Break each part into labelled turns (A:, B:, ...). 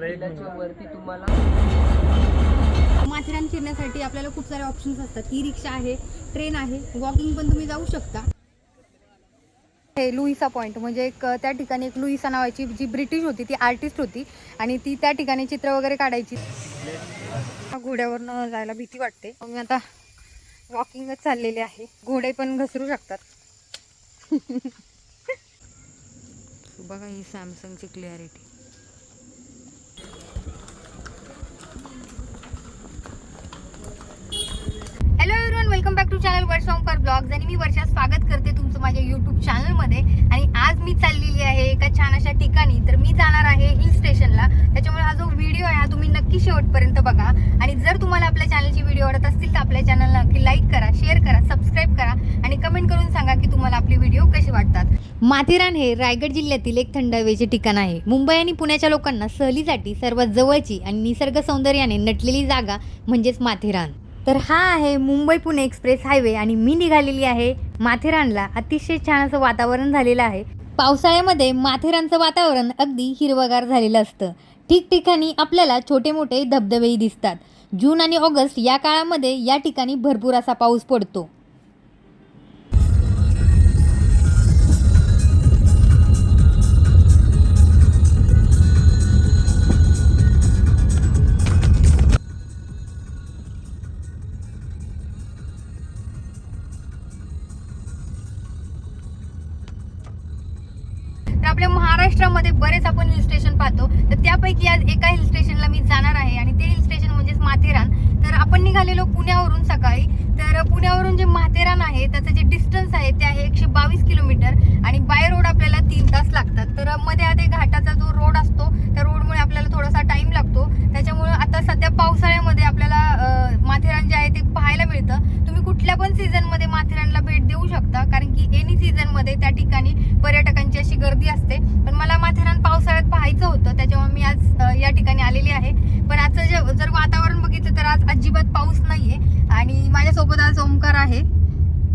A: दादा एक
B: वरती तुम्हाला.
C: माथेरान फिरण्यासाठी आपल्याला खूप सारे ऑप्शन्स असतात. ई रिक्षा आहे ट्रेन आहे वॉकिंग पण तुम्ही जाऊ शकता. हे लुईसा पॉईंट म्हणजे एक त्या ठिकाणी एक लुईसा नावाची जी ब्रिटिश होती ती आर्टिस्ट होती. आणि ती त्या ठिकाणी चित्र वगैरे काढायची. घोड्यावरनं जायला भीती वाटते. मग मी आता वॉकिंगच चाललेले आहे. घोडे पण घसरू शकतात. बघा ही सॅमसंगची clarity welcome back to channel Varsha for blogs आणि मी वर्षा स्वागत करते तुमचं माझ्या युट्यूब चॅनलमध्ये आणि आज मी चाललेली आहे एका छान अशा ठिकाणी. तर मी जाणार आहे हिल स्टेशनला त्याच्यामुळे हा जो व्हिडिओ आहे हा तुम्ही नक्की शेवटपर्यंत बघा. आणि जर तुम्हाला आपल्या चॅनलची व्हिडिओ आवडत असतील तर आपल्या चॅनलला नक्की लाईक करा शेअर करा सबस्क्राईब करा. आणि कमेंट करून सांगा की तुम्हाला आपली व्हिडिओ कसे वाटतात. माथेरान हे रायगड जिल्ह्यातील एक थंड हवेचे ठिकाण आहे. मुंबई आणि पुण्याच्या लोकांना सहलीसाठी सर्वात जवळची आणि निसर्ग सौंदर्याने नटलेली जागा म्हणजेच माथेरान. तर हा आहे मुंबई पुणे एक्सप्रेस हायवे आणि मी निघालेली आहे माथेरानला. अतिशय छान असं वातावरण झालेलं आहे. पावसाळ्यामध्ये माथेरानचं वातावरण अगदी हिरवगार झालेलं असतं. ठिकठिकाणी आपल्याला छोटे मोठे धबधबेही दिसतात. जून आणि ऑगस्ट या काळामध्ये या ठिकाणी भरपूर असा पाऊस पडतो. मध्ये बरेच आपण हिल स्टेशन पाहतो. तर त्यापैकी आज एका हिल स्टेशनला मी जाणार आहे आणि ते हिल स्टेशन म्हणजेच माथेरान. तर आपण निघालेलो पुण्यावरून सकाळी. तर पुण्यावरून जे माथेरान आहे त्याचं जे डिस्ट आहे ते आहे एकशे बावीस किलोमीटर आणि बाय रोड आपल्याला तीन तास लागतात तर मध्ये आधी घाटाचा जो रोड असतो त्या रोडमुळे आपल्याला थोडासा टाइम लागतो त्याच्यामुळे आता सध्या पावसाळ्यामध्ये आपल्याला अं, माथेरान जे आहे ते पाहायला मिळतं तुम्ही कुठल्या पण सीझनमध्ये माथेरानला भेट देऊ शकता कारण की एनी सीझनमध्ये त्या ठिकाणी पर्यटकांची अशी गर्दी असते पण मला माथेरान पावसाळ्यात पाहायचं होतं त्याच्यामुळे मी आज अ, या ठिकाणी आलेली आहे पण आजचं जे जर वातावरण बघितलं तर आज अजिबात पाऊस नाहीये आणि माझ्यासोबत आज ओमकार आहे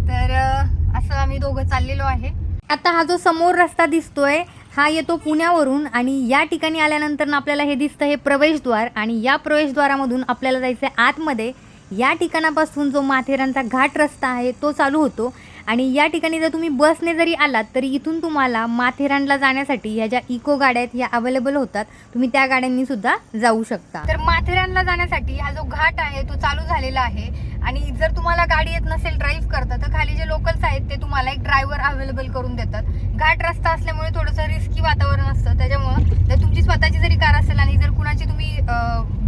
C: तर अ, असं आम्ही दोघं चाललेलो आहे आता हा जो समोर रस्ता दिसतोय. हा येतो पुण्यावरून आणि या ठिकाणी आल्यानंतर आपल्याला हे दिसतं हे प्रवेशद्वार आणि या प्रवेशद्वारामधून आपल्याला जायचं आहे आतमध्ये. या ठिकाणापासून जो माथेरानचा घाट रस्ता आहे तो चालू होतो. आणि या ठिकाणी जर तुम्ही बसने जरी आलात तरी इथून तुम्हाला माथेरानला जाण्यासाठी ह्या ज्या इको गाड्या आहेत ह्या अवेलेबल होतात. तुम्ही त्या गाड्यांनी सुद्धा जाऊ शकता. तर माथेरानला जाण्यासाठी हा जो घाट आहे तो चालू झालेला आहे. आणि जर तुम्हाला गाडी येत नसेल ड्राईव्ह करता तर खाली जे लोकल्स आहेत ते तुम्हाला एक ड्रायव्हर अवेलेबल करून देतात. घाट रस्ता असल्यामुळे थोडंसं रिस्की वातावरण असतं. त्याच्यामुळं जर तुमची स्वतःची जरी कार असेल आणि जर कुणाची तुम्ही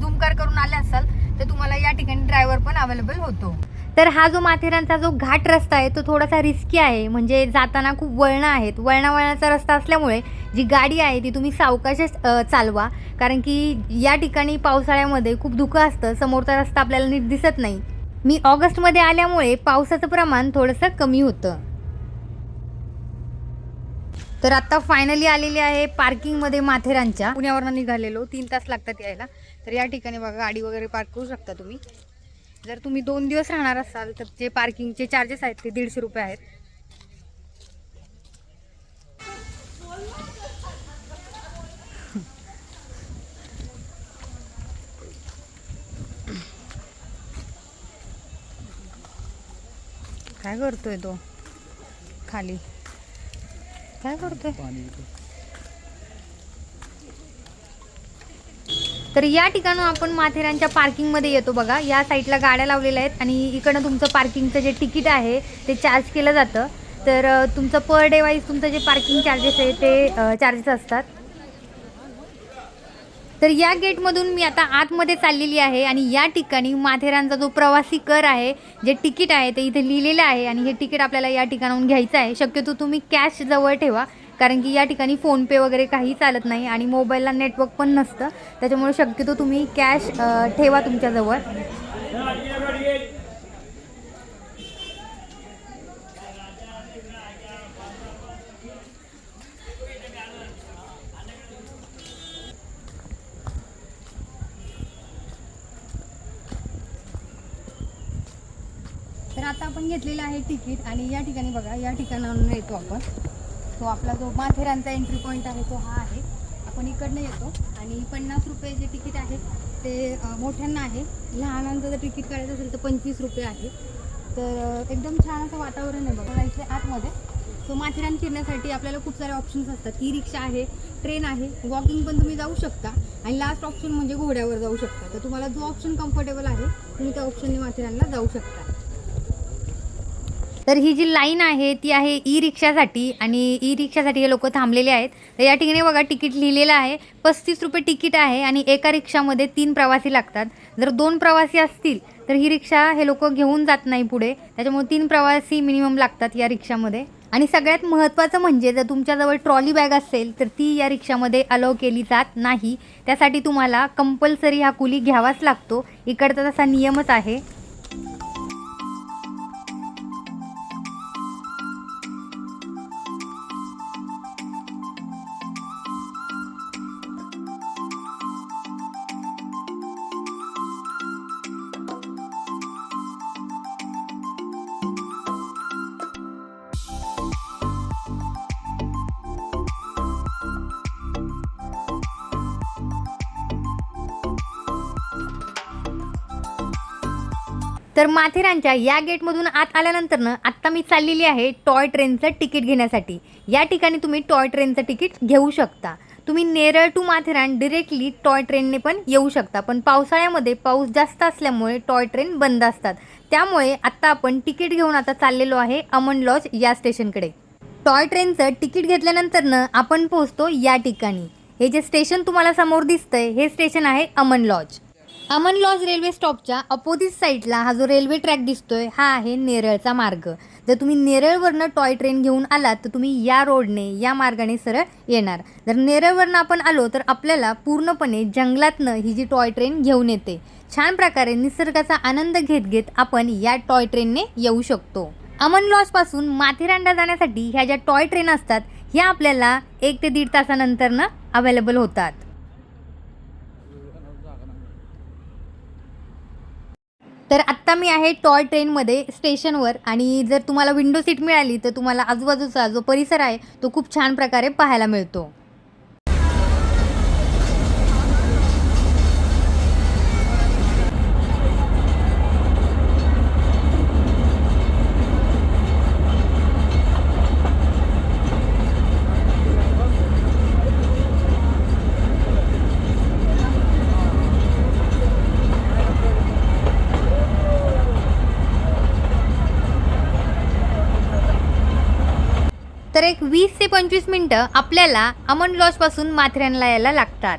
C: दुमकार करून आले असाल तर तुम्हाला या ठिकाणी ड्रायव्हर पण अवेलेबल होतो. तर हा जो माथेरानचा जो घाट रस्ता आहे तो थोडासा रिस्की आहे. म्हणजे जाताना खूप वळणं आहेत. वळणा वळणाचा रस्ता असल्यामुळे जी गाडी आहे ती तुम्ही सावकाशच चालवा. कारण की या ठिकाणी पावसाळ्यामध्ये खूप धुकं असतं. समोरचा रस्ता आपल्याला नीट दिसत नाही. मी ऑगस्टमध्ये आल्यामुळे पावसाचं प्रमाण थोडंसं कमी होतं. तर आता फायनली आलेली आहे पार्किंगमध्ये माथेरानच्या. पुण्यावरनं निघालेलो. तीन तास लागतात यायला. तर या ठिकाणी बघा गाडी वगैरे पार्क करू शकता तुम्ही. जर तुम्ही दोन दिवस राहणार असाल तर जे पार्किंगचे चार्जेस आहेत ते दीडशे रुपये आहेत. काय करतोय तो? खाली. काय करतोय? तर या ठिकाणून आपण माथेरानच्या पार्किंगमध्ये येतो बघा. या साईडला गाड्या लावलेल्या आहेत आणि इकडनं तुमचं पार्किंगचं जे तिकीट आहे ते चार्ज केलं जातं. तर तुमचं पर डे वाईज तुमचं जे पार्किंग चार्जेस आहे ते चार्जेस असतात. तर या गेटमधून मी आता आतमध्ये चाललेली आहे आणि या ठिकाणी माथेरानचा जो प्रवासी कर आहे जे तिकीट आहे ते इथे लिहिलेलं आहे आणि हे तिकीट आपल्याला या ठिकाणाहून घ्यायचं आहे. शक्यतो तुम्ही कॅश जवळ ठेवा कारण की या ठिकाणी फोनपे वगैरे काही चालत नाही आणि मोबाईलला नेटवर्क पण नसतं. त्याच्यामुळे शक्यतो तुम्ही कॅश ठेवा तुमच्याजवळ आता आपण घेतलेलं आहे तिकीट आणि या ठिकाणी बघा या ठिकाणावरून येतो आपण. तो आपला जो माथेरानचा एंट्री पॉईंट आहे तो हा आहे. आपण इकडनं येतो आणि पन्नास रुपये जे तिकीट आहे ते मोठ्यांना आहे. लहानांचं जर तिकीट काढायचं असेल तर पंचवीस रुपये आहे. तर एकदम छान असं वातावरण आहे बघा इथे आतमध्ये. सो माथेरान फिरण्यासाठी आपल्याला खूप सारे ऑप्शन्स असतात. ई रिक्षा आहे ट्रेन आहे वॉकिंग पण तुम्ही जाऊ शकता. आणि लास्ट ऑप्शन म्हणजे घोड्यावर जाऊ शकता. तर तुम्हाला जो ऑप्शन कम्फर्टेबल आहे तुम्ही त्या ऑप्शनने माथेरानला जाऊ शकता. तर ही जी लाईन आहे ती आहे ई रिक्षासाठी आणि ई रिक्षासाठी हे लोक थांबलेले आहेत. तर या ठिकाणी बघा तिकीट लिहिलेलं आहे. पस्तीस रुपये तिकीट आहे आणि एका रिक्षामध्ये तीन प्रवासी लागतात. जर दोन प्रवासी असतील तर ही रिक्षा हे लोक घेऊन जात नाही पुढे. त्याच्यामुळे तीन प्रवासी मिनिमम लागतात या रिक्षामध्ये. आणि सगळ्यात महत्त्वाचं म्हणजे जर तुमच्याजवळ ट्रॉली बॅग असेल तर ती या रिक्षामध्ये अलाव केली जात नाही. त्यासाठी तुम्हाला कंपल्सरी हा कुली घ्यावाच लागतो. इकडचा तसा नियमच आहे. तर माथेरानच्या या गेटमधून आत आल्यानंतरनं आत्ता मी चाललेली आहे टॉय ट्रेनचं तिकीट घेण्यासाठी. या ठिकाणी तुम्ही टॉय ट्रेनचं तिकीट घेऊ शकता. तुम्ही Neral to Matheran directly toy ट्रेनने पण येऊ शकता. पण पावसाळ्यामध्ये पाऊस जास्त असल्यामुळे टॉय ट्रेन बंद असतात. त्यामुळे आत्ता आपण तिकीट घेऊन आता चाललेलो आहे अमन लॉज या स्टेशनकडे. टॉय ट्रेनचं तिकीट घेतल्यानंतरनं आपण पोहोचतो या ठिकाणी. हे जे स्टेशन तुम्हाला समोर दिसतंय हे स्टेशन आहे Aman lodge. Aman lodge railway स्टॉपच्या opposite साईडला हा जो रेल्वे ट्रॅक दिसतोय हा आहे नेरळचा मार्ग. जर तुम्ही नेरळवरनं टॉय ट्रेन घेऊन आलात तर तुम्ही या रोडने या मार्गाने सरळ येणार. जर नेरळवरनं आपण आलो तर आपल्याला पूर्णपणे जंगलातनं ही जी टॉय ट्रेन घेऊन येते. छान प्रकारे निसर्गाचा आनंद घेत घेत आपण या टॉय ट्रेनने येऊ शकतो. अमन लॉजपासून माथेरानला जाण्यासाठी ह्या ज्या टॉय ट्रेन असतात ह्या आपल्याला एक ते दीड तासानंतरनं अवेलेबल होतात. तर आत्ता मी आहे टॉय ट्रेनमध्ये स्टेशनवर आणि जर तुम्हाला विंडो सीट मिळाली तर तुम्हाला आजूबाजूचा जो परिसर आहे तो खूप छान प्रकारे पाहायला मिळतो. एक वीस ते पंचवीस मिनटं आपल्याला अमन लॉजपासून माथेरानला यायला लागतात.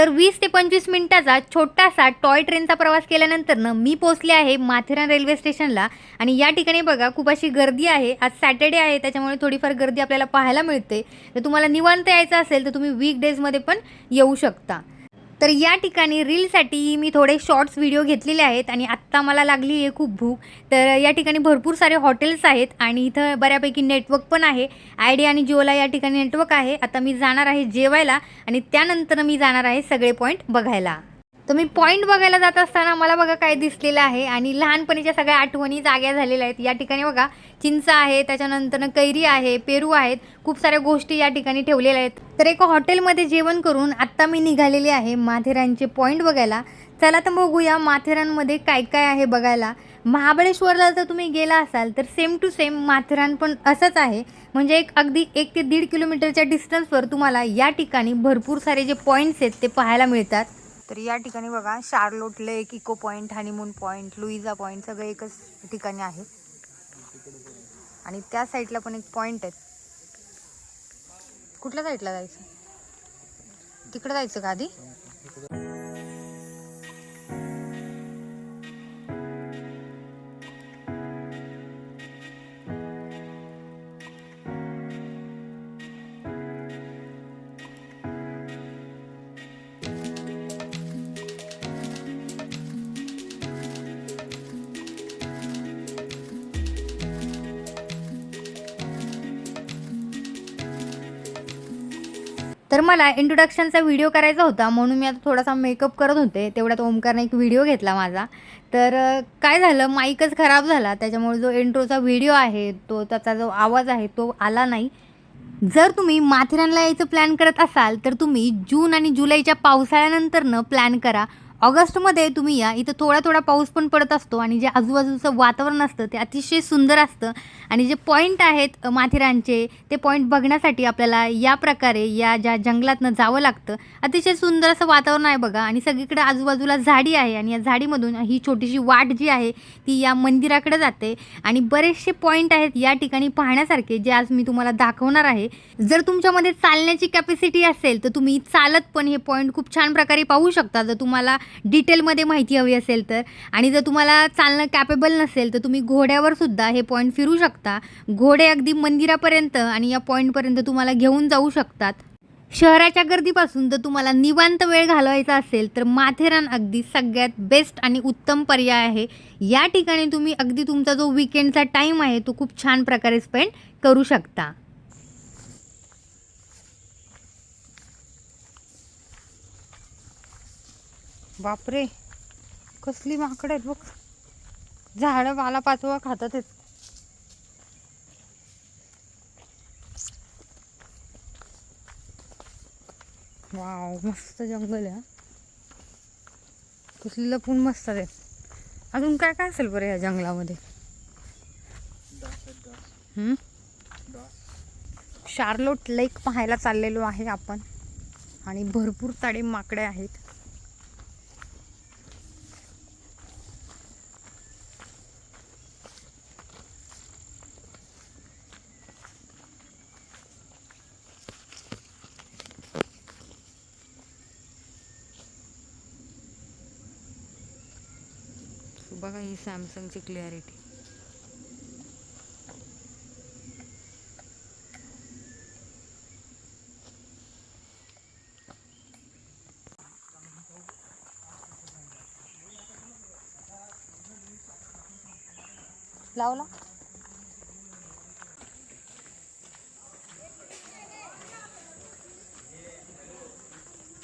C: तर वीस ते पंचवीस मिनिटाचा छोटासा टॉय ट्रेनचा प्रवास केल्यानंतरनं मी पोचले आहे माथेरान रेल्वे स्टेशनला. आणि या ठिकाणी बघा खूप अशी गर्दी आहे. आज सॅटर्डे आहे त्याच्यामुळे थोडीफार गर्दी आपल्याला पाहायला मिळते. तर तुम्हाला निवांत यायचं असेल तर तुम्ही वीक डेजमध्ये पण येऊ शकता. तर या ठिकाणी रीलसाठी मी थोडे शॉर्ट्स व्हिडिओ घेतलेले आहेत आणि आत्ता मला लागली आहे खूप भूक. तर या ठिकाणी भरपूर सारे हॉटेल्स आहेत आणि इथं बऱ्यापैकी नेटवर्क पण आहे. आयडिया आणि जिओला या ठिकाणी नेटवर्क आहे. आता मी जाणार आहे जेवायला आणि त्यानंतर मी जाणार आहे सगळे पॉईंट बघायला. तर मी पॉईंट बघायला जात असताना मला बघा काय दिसलेलं आहे. आणि लहानपणीच्या सगळ्या आठवणी जाग्या झालेल्या आहेत. या ठिकाणी बघा चिंच आहे त्याच्यानंतर कैरी आहे पेरू आहेत. खूप साऱ्या गोष्टी या ठिकाणी ठेवलेल्या आहेत. तर एका हॉटेलमध्ये जेवण करून आत्ता मी निघालेली आहे माथेरानचे पॉईंट बघायला. चला तर बघूया माथेरानमध्ये काय काय आहे बघायला. महाबळेश्वरला जर तुम्ही गेला असाल तर सेम टू सेम माथेरान पण असंच आहे. म्हणजे एक अगदी एक ते दीड किलोमीटरच्या डिस्टन्सवर तुम्हाला या ठिकाणी भरपूर सारे जे पॉईंट्स आहेत ते पाहायला मिळतात. तर या ठिकाणी बघा Charlotte lake echo point honeymoon point Louisa point सगळे एकच ठिकाणी आहे आणि त्या साईडला पण एक पॉईंट आहे. कुठल्या साईडला जायचं? तिकडे जायचं का आधी? तर मला इंट्रोडक्शनचा व्हिडिओ करायचा होता म्हणून मी आता थोडासा मेकअप करत होते. तेवढ्यात ओमकारने एक व्हिडिओ घेतला माझा. तर काय झालं? माईकच खराब झाला. त्याच्यामुळे जो इंट्रोचा व्हिडिओ आहे तो त्याचा जो आवाज आहे तो आला नाही. जर तुम्ही माथेरानला यायचं प्लॅन करत असाल तर तुम्ही जून आणि जुलैच्या पावसाळ्यानंतरनं प्लॅन करा. ऑगस्टमध्ये तुम्ही या इथं थोडा थोडा पाऊस पण पडत असतो आणि जे आजूबाजूचं वातावरण असतं ते अतिशय सुंदर असतं आणि जे पॉईंट आहेत माथेरानचे ते पॉईंट बघण्यासाठी आपल्याला या प्रकारे या ज्या जंगलातनं जावं लागतं अतिशय सुंदर असं वातावरण आहे बघा आणि सगळीकडे आजूबाजूला झाडी आहे आणि या झाडीमधून ही छोटीशी वाट जी आहे ती या मंदिराकडे जाते आणि बरेचसे पॉईंट आहेत या ठिकाणी पाहण्यासारखे जे आज मी तुम्हाला दाखवणार आहे. जर तुमच्यामध्ये चालण्याची कॅपॅसिटी असेल तर तुम्ही चालत पण हे पॉईंट खूप छान प्रकारे पाहू शकता. जर तुम्हाला डिटेलमध्ये माहिती हवी असेल तर. आणि जर तुम्हाला चालणं कॅपेबल नसेल तर तुम्ही घोड्यावर सुद्धा हे पॉईंट फिरू शकता. घोडे अगदी मंदिरापर्यंत आणि या पॉईंटपर्यंत तुम्हाला घेऊन जाऊ शकतात. शहराच्या गर्दीपासून जर तुम्हाला निवांत वेळ घालवायचा असेल तर माथेरान अगदी सगळ्यात बेस्ट आणि उत्तम पर्याय आहे. या ठिकाणी तुम्ही अगदी तुमचा जो विकेंडचा टाईम आहे तो खूप छान प्रकारे स्पेंड करू शकता. बापरे. कसली माकड आहेत बघ. झाडं पाला पाचवा खातात आहेत. वाव मस्त जंगल आहे कसली लपून मस्त आहे. अजून काय काय असेल बरं या जंगलामध्ये? शार्लोट लेक पाहायला चाललेलो आहे आपण. आणि भरपूर ताडे माकडे आहेत बघा ही सॅमसंगची क्लिअरिटी. लावला?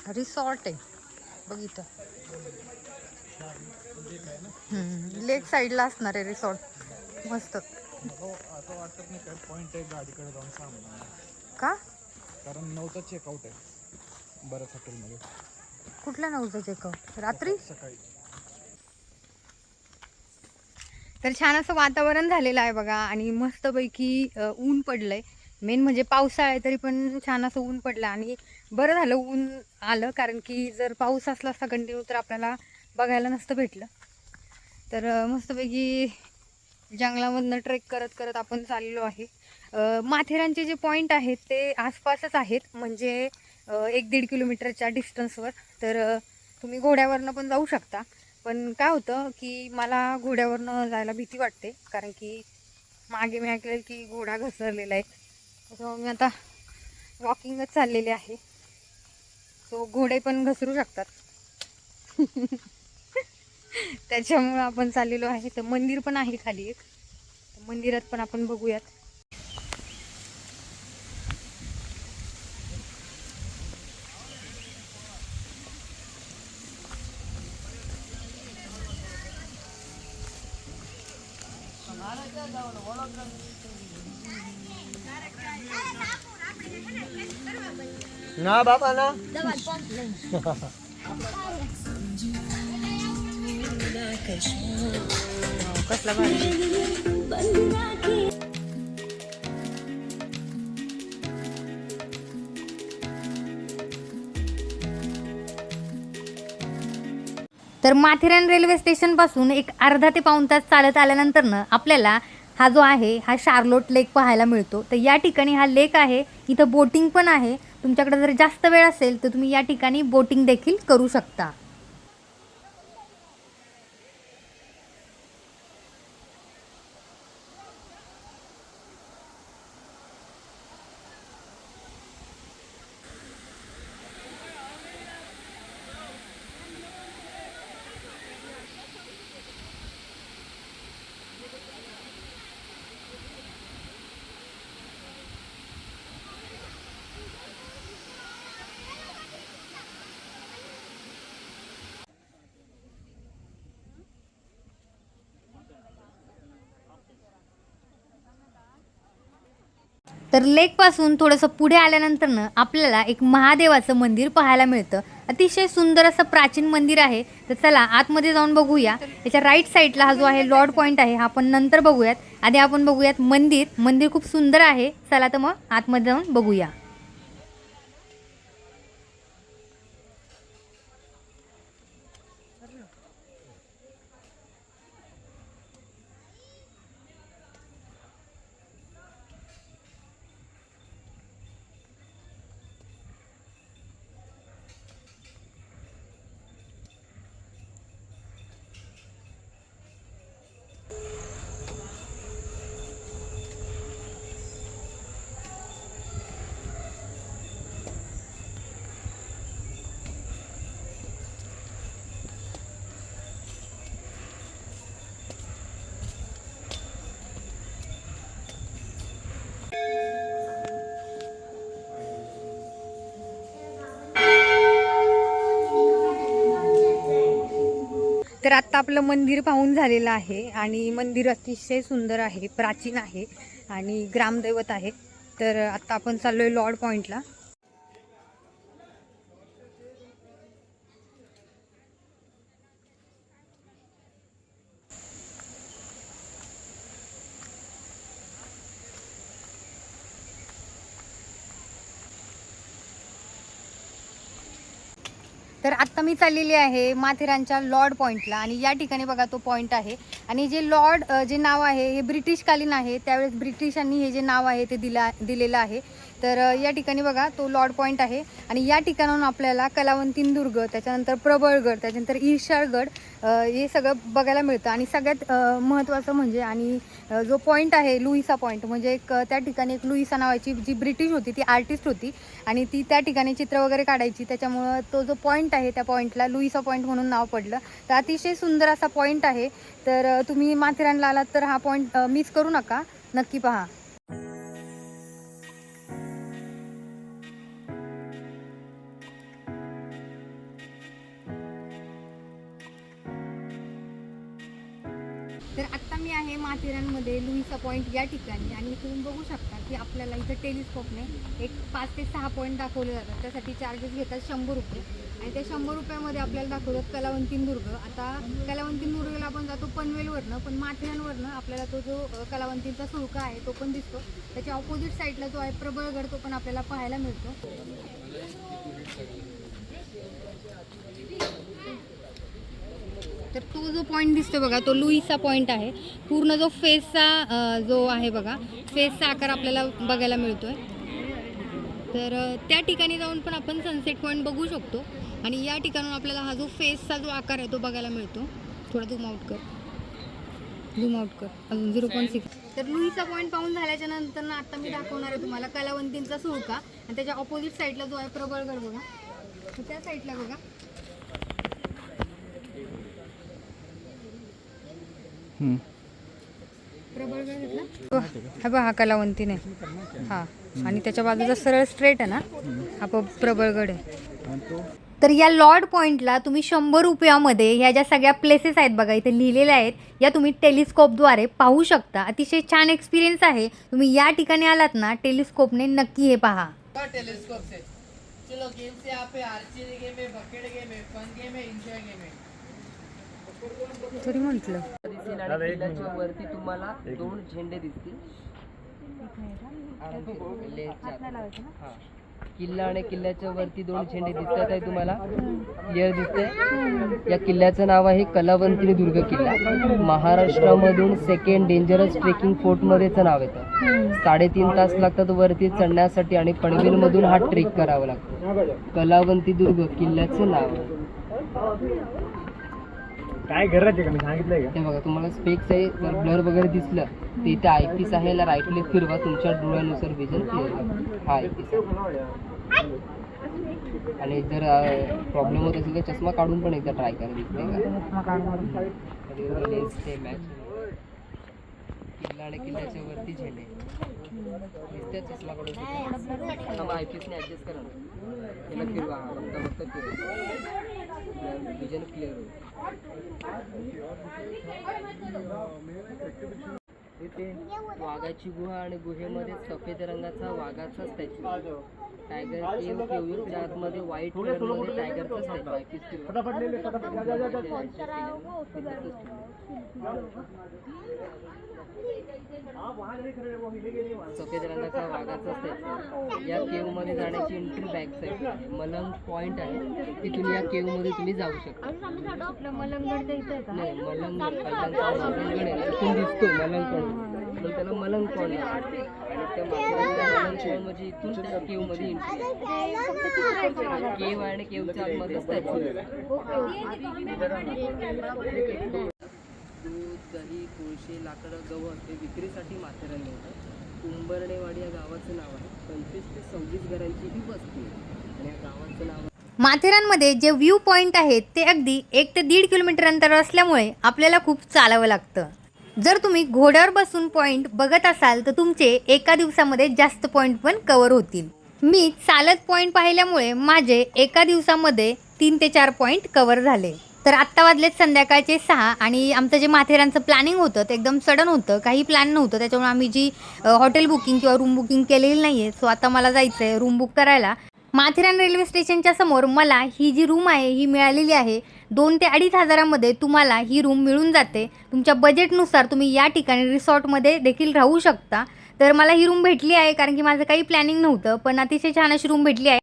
C: रिसॉर्ट आहे. बघितलं लेक साईडला असणार आहे रिसॉर्ट. मस्त. का?
A: कारण नऊचा चेकआउट आहे. बऱ्याच हॉटेलमध्ये
C: कुठल्या नव्हतं चेकआउट रात्री?
A: सकाळी.
C: तर छान असं वातावरण झालेलं आहे बघा आणि मस्तपैकी ऊन पडलंय. मेन म्हणजे पावसाळा आहे तरी पण छान असं ऊन पडलं. आणि बरं झालं ऊन आलं कारण की जर पाऊस असला असता कंटिन्यू तर आपल्याला बघायला नसतं भेटलं. तर मस्तपैकी जंगलामधनं ट्रेक करत करत आपण चाललेलो आहे. माथेरानचे जे पॉईंट आहेत ते आसपासच आहेत. म्हणजे एक दीड किलोमीटरच्या डिस्टन्सवर. तर तुम्ही घोड्यावरनं पण जाऊ शकता. पण काय होतं की मला घोड्यावरनं जायला भीती वाटते. कारण की मागे मी ऐकलं की घोडा घसरलेला आहे. त्याच्यामुळे मी आता वॉकिंगच चाललेले आहे. सो घोडे पण घसरू शकतात. त्याच्यामुळं आपण चाललेलो आहे. तर मंदिर पण आहे खाली एक. मंदिरात पण आपण बघूयात.
A: ना बाबा ना.
C: कसला भारी तर माथेरान रेल्वे स्टेशनपासून एक अर्धा ते पाऊण तास चालत आल्यानंतरनं आपल्याला हा जो आहे हा शार्लोट लेक पाहायला मिळतो. तर या ठिकाणी हा लेक आहे इथं बोटिंग पण आहे. तुमच्याकडे जर जास्त वेळ असेल तर तुम्ही या ठिकाणी बोटिंग देखील करू शकता. तर लेकपासून थोडंसं पुढे आल्यानंतरनं आपल्याला एक महादेवाचं मंदिर पाहायला मिळतं. अतिशय सुंदर असं प्राचीन मंदिर आहे. तर चला आतमध्ये जाऊन बघूया. याच्या राईट साईडला हा जो आहे लॉर्ड पॉईंट आहे हा आपण नंतर बघूयात. आधी आपण बघूयात मंदिर. मंदिर खूप सुंदर आहे. चला तर मग आतमध्ये जाऊन बघूया. तर आत्ता आपलं मंदिर पाहून झालेलं आहे आणि मंदिर अतिशय सुंदर आहे प्राचीन आहे आणि ग्रामदैवत आहे. तर आत्ता आपण चाललो आहे लॉर्ड पॉईंटला तर आत्ता मी चाललेली आहे माथेरानच्या लॉर्ड पॉईंटला आणि या ठिकाणी बघा तो पॉईंट आहे. आणि जे लॉर्ड जे नाव आहे हे ब्रिटिशकालीन आहे त्यावेळेस ब्रिटिशांनी हे जे नाव आहे ते दिला दिलेलं आहे. तर या ठिकाणी बघा तो लॉर्ड पॉईंट आहे. आणि या ठिकाणाहून आपल्याला कलावंतीन दुर्ग त्याच्यानंतर प्रबळगड त्याच्यानंतर ईर्षाळगड हे सगळं बघायला मिळतं. आणि सगळ्यात महत्त्वाचं म्हणजे आणि जो पॉईंट आहे लुईसा पॉईंट म्हणजे एक त्या ठिकाणी एक लुईसा नावाची जी ब्रिटिश होती ती आर्टिस्ट होती. आणि ती त्या ठिकाणी चित्र वगैरे काढायची. त्याच्यामुळं तो जो पॉईंट आहे त्या पॉईंटला लुईसा पॉईंट म्हणून नाव पडलं. तर अतिशय सुंदर असा पॉईंट आहे. तर तुम्ही माथेरानला आलात तर हा पॉईंट मिस करू नका. नक्की पहा. आहे माथेरानमध्ये लुईसा पॉईंट या ठिकाणी आणि तुम्ही बघू शकता की आपल्याला इथं टेलिस्कोपने एक पाच ते सहा पॉईंट दाखवले जातात. त्यासाठी चार्जेस घेतात शंभर रुपये. आणि त्या शंभर रुपयामध्ये आपल्याला दाखवतात कलावंतीन दुर्ग. आता कलावंतीन दुर्गला आपण जातो पनवेलवरनं पण माथेरानवरनं आपल्याला तो जो कलावंतींचा सुळका आहे तो पण दिसतो. त्याच्या ऑपोजिट साईडला जो आहे प्रबळगड तो पण आपल्याला पाहायला मिळतो. तर तो जो पॉईंट दिसतो बघा तो लुईचा पॉईंट आहे. पूर्ण जो फेसचा जो आहे बघा फेसचा आकार आपल्याला बघायला मिळतो आहे तर त्या ठिकाणी जाऊन पण आपण सनसेट पॉईंट बघू शकतो. आणि या ठिकाणून आपल्याला हा जो फेसचा जो आकार आहे तो बघायला मिळतो. थोडा झूम आउट कर. झूम आउट कर. अजून झिरो पॉईंट सिक्स तर लुईचा पॉईंट पाहून झाल्याच्यानंतर ना आता मी दाखवणार आहे तुम्हाला कलावंतींचा सुळका आणि त्याच्या ऑपोजिट साईडला जो आहे प्रबळगड बघा. त्या साईडला बघा
A: हम्म.
C: प्रबळगड घेतला हा बघा हा कलावंतीने. हा. आणि त्याच्या बाजूचा सरळ स्ट्रेट आहे ना? हा प्रबळगड आहे. तर या लॉर्ड पॉईंटला तुम्ही शंभर रुपयामध्ये ह्या ज्या सगळ्या प्लेसेस आहेत बघा इथे लिहिलेल्या आहेत या तुम्ही टेलिस्कोपद्वारे पाहू शकता. अतिशय छान एक्सपिरियन्स आहे. तुम्ही या ठिकाणी आलात ना टेलिस्कोपने नक्की हे पहा.
B: टेलिस्कोप से चलो गेम से आप आर्चरी गेम है बकेट गेम है फन गेम है एंजॉय गेम है.
C: तरी म्हटलं.
B: दिसेल आणि किल्ल्याच्या वरती तुम्हाला दोन झेंडे दिसतील. किल्ला आणि किल्ल्याच्या वरती दोन झेंडे दिसतात आहे तुम्हाला. क्लिअर दिसतंय या किल्ल्याचं नाव आहे कलावंतिनी दुर्ग किल्ला. महाराष्ट्रामधून सेकंड डेंजरस ट्रेकिंग फोर्ट मध्येच नाव येतं. साडेतीन तास लागतात वरती चढण्यासाठी आणि पनवेलमधून हा ट्रेक करावा लागतो. कलावंती दुर्ग किल्ल्याचं नाव
A: काय का? मी सांगितलंय का?
B: हे बघा तुम्हाला स्पेक्स आहे जर ब्लर वगैरे दिसलं तर इथे आयपीस आहे याला राईट लेफ्ट फिरवा तुमच्या डोळ्यानुसार विजन क्लिअर हा आयपीस आणि जर प्रॉब्लेम होत असेल तर चष्मा काढून पण एकदा ट्राय करा दिसते का? लेन्स ते मॅच किल्ला आणि किल्ल्याच्या वरती झेंडे दिसते चष्मा काढून हा आयपीसने ॲडजस्ट करा. त्याला फिरवा फक्त फक्त फिरवा. विजन क्लिअर होईल. वाघाची गुहा आणि गुहेमध्ये सफेद रंगाचा वाघाचा स्टॅच्यू टायगर केव केव्यूच्या आतमध्ये व्हाईट कलरमध्ये टायगरचा आहे किती सफेद रंगाचा वाघाचा स्टॅच्यू या केवमध्ये जाण्याची एंट्री बॅक साईड आहे. मलंग पॉइंट आहे. तिथून या केवमध्ये तुम्ही जाऊ शकता. नाही मलंग इथून दिसतो मलंग मग त्याला मलंग कॉल आणि त्या मलंग पॉइंट म्हणजे इथून त्या केव केव आणि केवच्या आतमध्ये स्टॅच्यू दूध दही कोळशे लाकडं गवत हे विक्रीसाठी माथेरान मिळतं कुंभर्णेवाडी या गावाचं नाव आहे. पंचवीस ते सव्वीस घरांची ही वस्ती आणि या गावाचं नाव
C: माथेरानमध्ये जे व्ह्यू पॉईंट आहेत ते अगदी एक ते दीड किलोमीटर अंतरावर असल्यामुळे आपल्याला खूप चालावं लागतं. जर तुम्ही घोड्यावर बसून पॉईंट बघत असाल तर तुमचे एका दिवसामध्ये जास्त पॉईंट पण कवर होतील. मी चालत पॉईंट पाहिल्यामुळे माझे एका दिवसामध्ये तीन ते चार पॉईंट कवर झाले. तर आत्ता वाजलेत संध्याकाळचे सहा आणि आमचं जे माथेरानचं प्लॅनिंग होतं ते एकदम सडन होतं. काही प्लॅन नव्हतं. त्याच्यामुळे आम्ही जी हॉटेल बुकिंग किंवा रूम बुकिंग केलेली नाही आहे सो आता मला जायचं आहे रूम बुक करायला. माथेरान रेल्वे स्टेशनच्या समोर मला ही जी रूम आहे ही मिळालेली आहे दोन ते अडीच हजारामध्ये तुम्हाला ही रूम मिळून जाते. तुमच्या बजेटनुसार तुम्ही या ठिकाणी रिसॉर्टमध्ये देखील राहू शकता. तर मला ही रूम भेटली आहे कारण की माझं काही प्लॅनिंग नव्हतं पण अतिशय छान अशी रूम भेटली आहे.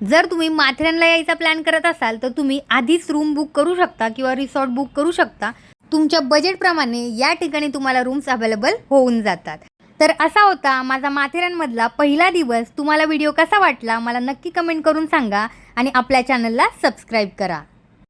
C: जर तुम्ही माथेरानला यायचा प्लॅन करत असाल तर तुम्ही आधीच रूम बुक करू शकता किंवा रिसॉर्ट बुक करू शकता. तुमच्या बजेटप्रमाणे या ठिकाणी तुम्हाला रूम्स अवेलेबल होऊन जातात. तर असा होता माझा माथेरानमधला पहिला दिवस. तुम्हाला व्हिडिओ कसा वाटला मला नक्की कमेंट करून सांगा आणि आपल्या चॅनलला सबस्क्राईब करा.